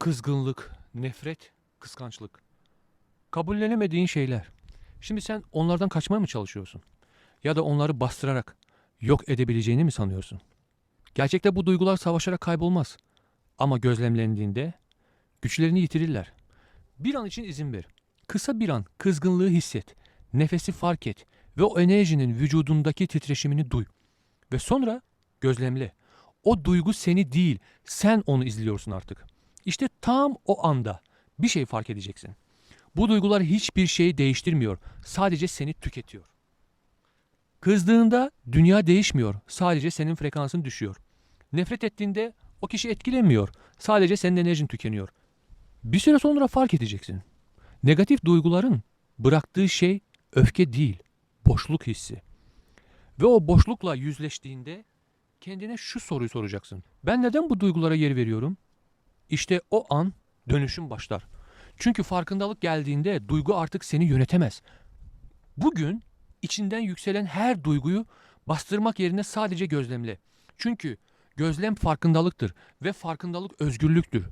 kızgınlık, nefret, kıskançlık. Kabullenemediğin şeyler. Şimdi sen onlardan kaçmaya mı çalışıyorsun? Ya da onları bastırarak yok edebileceğini mi sanıyorsun? Gerçekte bu duygular savaşarak kaybolmaz. Ama gözlemlendiğinde güçlerini yitirirler. Bir an için izin ver. Kısa bir an kızgınlığı hisset. Nefesi fark et ve o enerjinin vücudundaki titreşimini duy. Ve sonra gözlemle. O duygu seni değil, sen onu izliyorsun artık. İşte tam o anda bir şey fark edeceksin. Bu duygular hiçbir şeyi değiştirmiyor. Sadece seni tüketiyor. Kızdığında dünya değişmiyor. Sadece senin frekansın düşüyor. Nefret ettiğinde o kişi etkilenmiyor. Sadece senin enerjin tükeniyor. Bir süre sonra fark edeceksin. Negatif duyguların bıraktığı şey öfke değil, boşluk hissi. Ve o boşlukla yüzleştiğinde kendine şu soruyu soracaksın. Ben neden bu duygulara yer veriyorum? İşte o an dönüşüm başlar. Çünkü farkındalık geldiğinde duygu artık seni yönetemez. Bugün içinden yükselen her duyguyu bastırmak yerine sadece gözlemle. Çünkü gözlem farkındalıktır ve farkındalık özgürlüktür.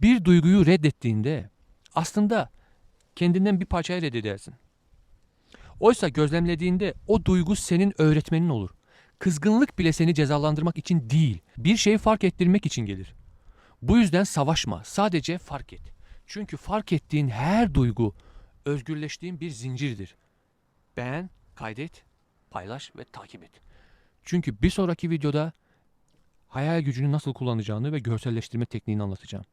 Bir duyguyu reddettiğinde aslında kendinden bir parçayı reddedersin. Oysa gözlemlediğinde o duygu senin öğretmenin olur. Kızgınlık bile seni cezalandırmak için değil, bir şeyi fark ettirmek için gelir. Bu yüzden savaşma, sadece fark et. Çünkü fark ettiğin her duygu özgürleştiğin bir zincirdir. Beğen, kaydet, paylaş ve takip et. Çünkü bir sonraki videoda hayal gücünü nasıl kullanacağını ve görselleştirme tekniğini anlatacağım.